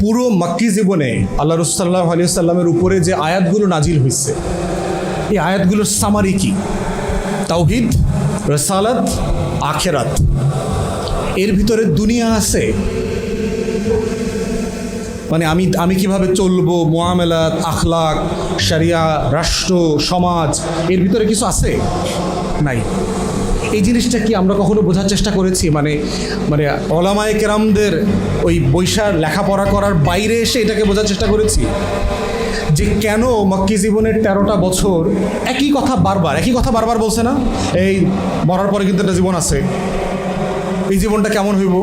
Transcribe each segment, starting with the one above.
পুরো মাক্কি জীবনে আল্লাহ রসুল্লাহ আলিয়া সাল্লামের উপরে যে আয়াতগুলো নাজিল হয়েছে, এই আয়াতগুলোর সামারি কি? তাওহিদ, রসালাত, আখেরাত। এর ভিতরে দুনিয়া আছে। মানে আমি আমি কীভাবে চলবো মোয়ামেলাত আখলাক, শরিয়া, রাষ্ট্র, সমাজ, এর ভিতরে কিছু আছে? নাই। এই জিনিসটা কি আমরা কখনো বোঝার চেষ্টা করেছি? মানে মানে অলামায়ে কেরামদের ওই বৈশার লেখাপড়া করার বাইরে এসে এটাকে বোঝার চেষ্টা করেছি? যে কেন মক্কি জীবনের তেরোটা বছর একই কথা বারবার, একই কথা বারবার বলছে না? এই মরার পরে কিন্তু একটা জীবন আছে। এই জীবনটা কেমন হইব?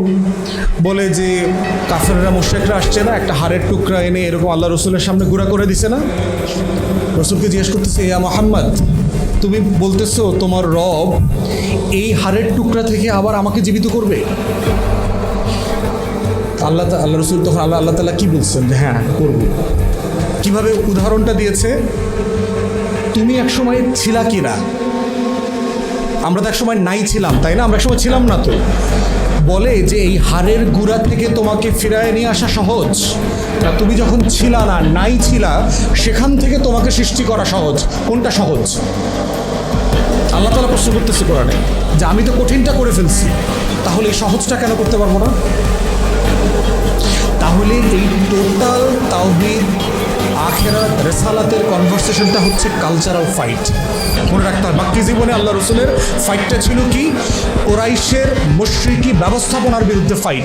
বলে যে কাফেররা, মুশ্রেকরা আসছে না, একটা হাড়ের টুকরা এনে এরকম আল্লাহ রসুলের সামনে গুঁড়া করে দিছে না? রসুলকে জিজ্ঞেস করতেছে, ইয়া মোহাম্মদ তুমি বলতেছো তোমার রব এই হাড়ের টুকরা থেকে আবার আমাকে জীবিত করবে? আল্লাহ আল্লাহ রসুল তখন আল্লাহ আল্লাহ তালা কি বলছেন যে হ্যাঁ করব। কীভাবে উদাহরণটা দিয়েছে? তুমি একসময় ছিলা কি না? আমরা তো একসময় নাই ছিলাম, তাই না? আমরা একসময় ছিলাম না তো। বলে যে এই হাড়ের গুড়া থেকে তোমাকে ফিরায় নিয়ে আসা সহজ। তা তুমি যখন ছিলা না নাই ছিলা সেখান থেকে তোমাকে সৃষ্টি করা সহজ। কোনটা সহজ? আল্লাহ তালা প্রশ্ন করতেছে কোরআনে। যে আমি তো কঠিনটা করে ফেলছি তাহলে এই সহজটা কেন করতে পারব না? তাহলে এই টোটাল তাওহিদ আখেরাত রেসালাতের কনভারসেশনটা হচ্ছে কালচারাল ফাইট। মনে রাখতে বাকি জীবনে আল্লাহ রসুলের ফাইটটা ছিল কি? ওরাইশের মুশ্রিকি ব্যবস্থাপনার বিরুদ্ধে ফাইট